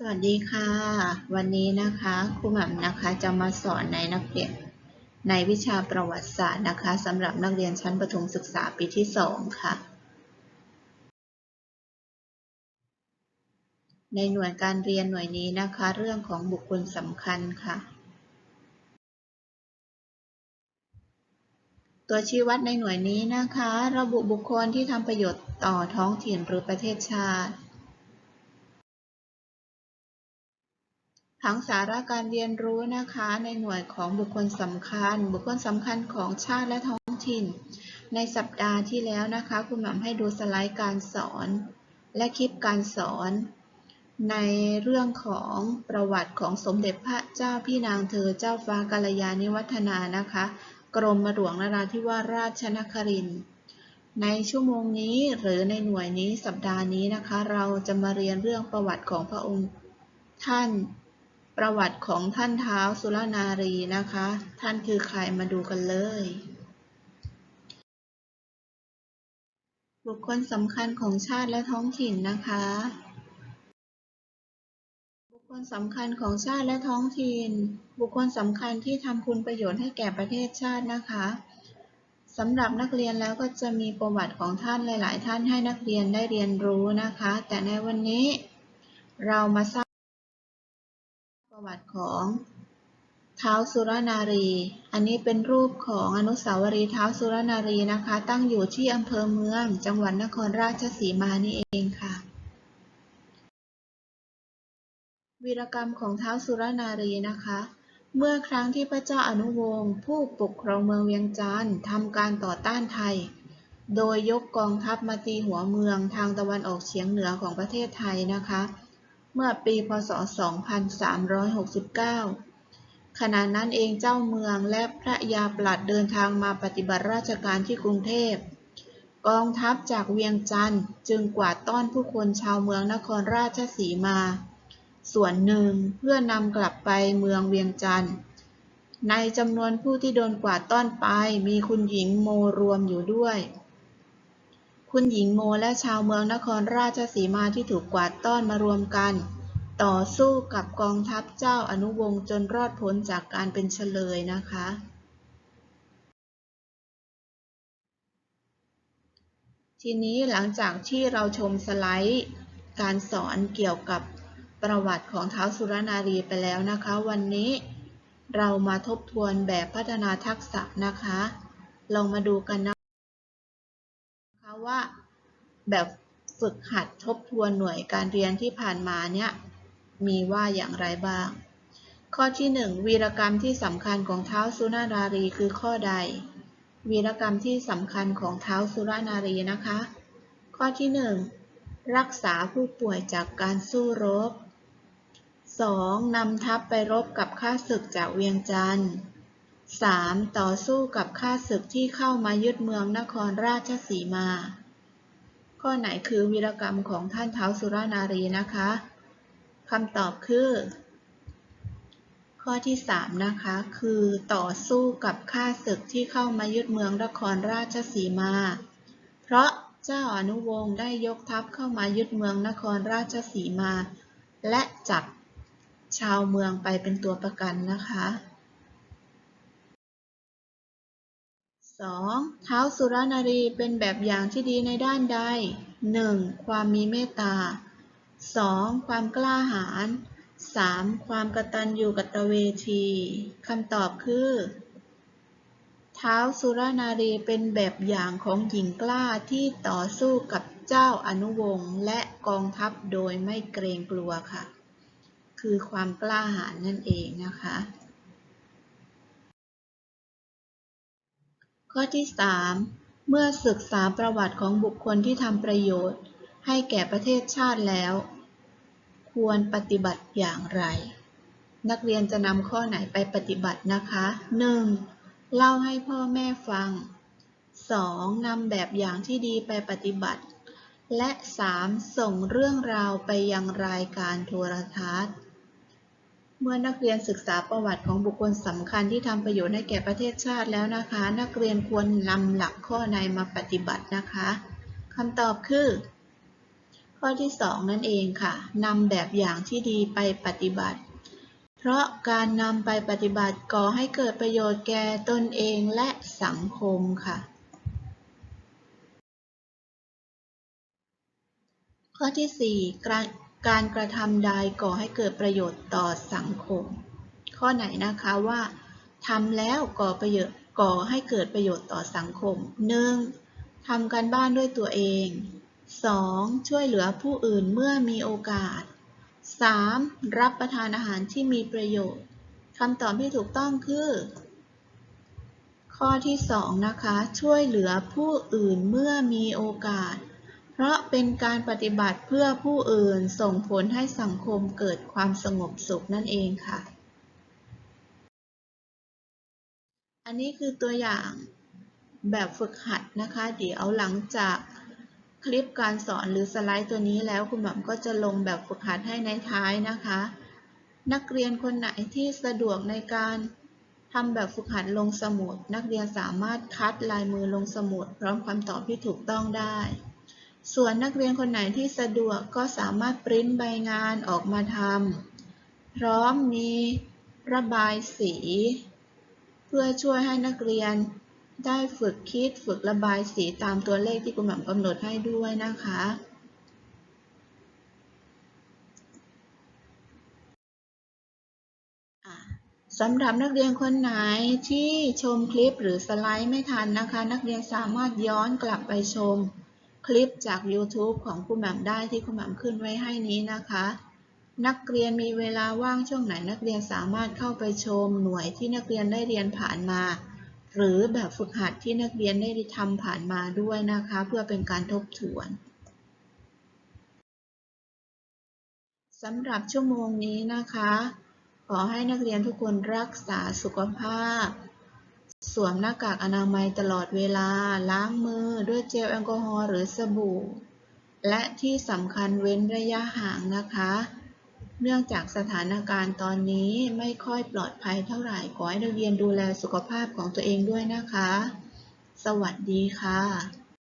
สวัสดีค่ะ วันนี้นะคะครูหม่ำนะคะจะมาสอนในนักเรียนในวิชาประวัติศาสตร์นะคะสำหรับนักเรียนชั้นประถมศึกษาปีที่ 2 ค่ะ ในหน่วยการเรียนหน่วยนี้นะคะ เรื่องของบุคคลสำคัญค่ะ ตัวชี้วัดในหน่วยนี้นะคะ ระบุบุคคลที่ทำประโยชน์ต่อท้องถิ่นหรือประเทศชาติ ผังสาระการเรียนรู้นะคะในหน่วยของบุคคลสำคัญ บุคคลสำคัญของชาติและท้องถิ่น ในสัปดาห์ที่แล้วนะคะคุณหม่ำให้ดูสไลด์การสอนและคลิปการสอนในเรื่องของประวัติของสมเด็จพระเจ้าพี่นางเธอเจ้าฟ้ากัลยาณิวัฒนานะคะ กรมหลวงนราธิวาสราชนครินทร์ในชั่วโมงนี้หรือในหน่วยนี้สัปดาห์นี้นะคะ เราจะมาเรียนเรื่องประวัติของพระองค์ท่าน ประวัติของท่านเท้าวสุรนารีนะคะ ท่านคือใครมาดูกันเลย บุคคลสำคัญของชาติและท้องถิ่นนะคะ บุคคลสำคัญของชาติและท้องถิ่น บุคคลสำคัญที่ทำคุณประโยชน์ให้แก่ประเทศชาตินะคะสำหรับนักเรียนแล้วก็จะมีประวัติของท่านหลาย ๆ ท่านให้นักเรียนได้เรียนรู้นะคะ แต่ในวันนี้เรามาทราบ ประวัติของท้าวสุรนารี อันนี้เป็นรูปของอนุสาวรีย์ท้าวสุรนารีนะคะ ตั้งอยู่ที่อำเภอเมือง จังหวัดนครราชสีมานี่เองค่ะ วีรกรรมของท้าวสุรนารีนะคะ เมื่อครั้งที่พระเจ้าอนุวงศ์ผู้ปกครองเมืองเวียงจันทร์ทำการต่อต้านไทย โดยยกกองทัพมาตีหัวเมืองทางตะวันออกเฉียงเหนือของประเทศไทยนะคะ เมื่อปีพศ 2369 ขณะนั้นเองเจ้าเมืองและพระยาปลัดเดินทางมาปฏิบัติราชการที่กรุงเทพ กองทัพจากเวียงจันทร์จึงกวาดต้อนผู้คนชาวเมืองนครราชสีมา ส่วนหนึ่งเพื่อนำกลับไปเมืองเวียงจันทร์ ในจำนวนผู้ที่โดนกวาดต้อนไปมีคุณหญิงโมรวมอยู่ด้วย คุณหญิงโมและชาวเมืองนครราชสีมาที่ถูกกวาดต้อนมารวมกัน ต่อสู้กับกองทัพเจ้าอนุวงศ์จนรอดพ้นจากการเป็นเฉลยนะคะ ทีนี้หลังจากที่เราชมสไลด์ การสอนเกี่ยวกับประวัติของท้าวสุรนารีไปแล้วนะคะ วันนี้เรามาทบทวนแบบพัฒนาทักษะนะคะ ลองมาดูกันนะคะ ว่าแบบฝึกหัดทบทวนหน่วยการเรียนที่ผ่านมาเนี่ยมีว่าอย่างไรบ้าง ข้อที่ 1 วีรกรรมที่สำคัญของเท้าสุนารีคือข้อใด วีรกรรมที่สำคัญของเท้าสุรนารีนะคะ ข้อที่ 1 รักษาผู้ป่วยจากการสู้รบ 2. นำทัพไปรบกับข้าศึกจากเวียงจันทร์ 3. ต่อสู้กับข้าศึกที่เข้ามายึดเมืองนครราชสีมา ข้อไหนคือวีรกรรมของท่านเท้าวสุรานารีนะคะคำตอบคือ ข้อที่ 3 นะคะ คือต่อสู้กับข้าศึกที่เข้ามายึดเมืองนครราชสีมา เพราะเจ้าอนุวงศ์ได้ยกทัพเข้ามายึดเมืองนครราชสีมา และจับชาวเมืองไปเป็นตัวประกันนะคะ 2. ท้าวสุรนารีเป็นแบบอย่างที่ดีในด้านใด 1. ความมีเมตตา 2. ความกล้าหาญ 3. ความกตัญญูกตเวทีคำตอบคือท้าวสุรนารีเป็นแบบอย่างของหญิงกล้าที่ต่อสู้กับเจ้าอนุวงศ์และกองทัพโดยไม่เกรงกลัวค่ะ คือความกล้าหาญนั่นเองนะคะ ข้อที่ 3 เมื่อศึกษาประวัติของบุคคลที่ทำประโยชน์ ให้แก่ประเทศชาติแล้ว ควรปฏิบัติอย่างไร นักเรียนจะนำข้อไหนไปปฏิบัตินะคะ 1. เล่าให้พ่อแม่ฟัง 2. นำแบบอย่างที่ดีไปปฏิบัติ และ 3. ส่งเรื่องราวไปยังรายการโทรทัศน์ เมื่อนักเรียนศึกษาประวัติของบุคคลสำคัญที่ทำประโยชน์ให้แก่ประเทศชาติแล้วนะคะ นักเรียนควรนำหลักข้อในมาปฏิบัตินะคะคำตอบคือ ข้อที่ 2 นั่นเองค่ะนำแบบอย่างที่ดีไปปฏิบัติ เพราะการนำไปปฏิบัติก่อให้เกิดประโยชน์แก่ตนเองและสังคมค่ะ ข้อที่ 4 การ การกระทำใดก่อให้เกิดประโยชน์ต่อสังคม ข้อไหนนะคะว่าทำแล้วก่อประโยชน์ก่อให้เกิดประโยชน์ต่อสังคม 1. ทำการบ้านด้วยตัวเอง 2. ช่วยเหลือผู้อื่นเมื่อมีโอกาส 3. รับประทานอาหารที่มีประโยชน์คำตอบที่ถูกต้องคือ ข้อที่ 2 นะคะ ช่วยเหลือผู้อื่นเมื่อมีโอกาส เพราะเป็นการปฏิบัติเพื่อผู้อื่นส่งผลให้สังคมเกิดความสงบสุขนั่นเองค่ะ อันนี้คือตัวอย่างแบบฝึกหัดนะคะ เดี๋ยวหลังจากคลิปการสอนหรือสไลด์ตัวนี้แล้วคุณหมอก็จะลงแบบฝึกหัดให้ในท้ายนะคะ นักเรียนคนไหนที่สะดวกในการทำแบบฝึกหัดลงสมุด นักเรียนสามารถคัดลายมือลงสมุด พร้อมคำตอบที่ถูกต้องได้ ส่วนนักเรียนคนไหนที่สะดวกก็สามารถปริ้นใบงานออกมาทำพร้อมมีระบายสี เพื่อช่วยให้นักเรียนได้ฝึกคิดฝึกระบายสีตามตัวเลขที่คุณหม่ำกำหนดให้ด้วยนะคะอะสำหรับนักเรียนคนไหนที่ชมคลิปหรือสไลด์ไม่ทันนะคะ นักเรียนสามารถย้อนกลับไปชม คลิปจาก YouTube ของคุณแหม่ำได้ที่คุณแหม่ำขึ้นไว้ให้นี้นะคะ นักเรียนมีเวลาว่างช่วงไหนนักเรียนสามารถเข้าไปชมหน่วยที่นักเรียนได้เรียนผ่านมา หรือแบบฝึกหัดที่นักเรียนได้ทำผ่านมาด้วยนะคะ เพื่อเป็นการทบทวนสำหรับชั่วโมงนี้นะคะ ขอให้นักเรียนทุกคนรักษาสุขภาพ สวมหน้ากากอนามัยตลอดเวลา ล้างมือด้วยเจลแอลกอฮอล์หรือสบู่ และที่สำคัญเว้นระยะห่างนะคะ เนื่องจากสถานการณ์ตอนนี้ไม่ค่อยปลอดภัยเท่าไหร่ ขอให้นักเรียนดูแลสุขภาพของตัวเองด้วยนะคะ สวัสดีค่ะ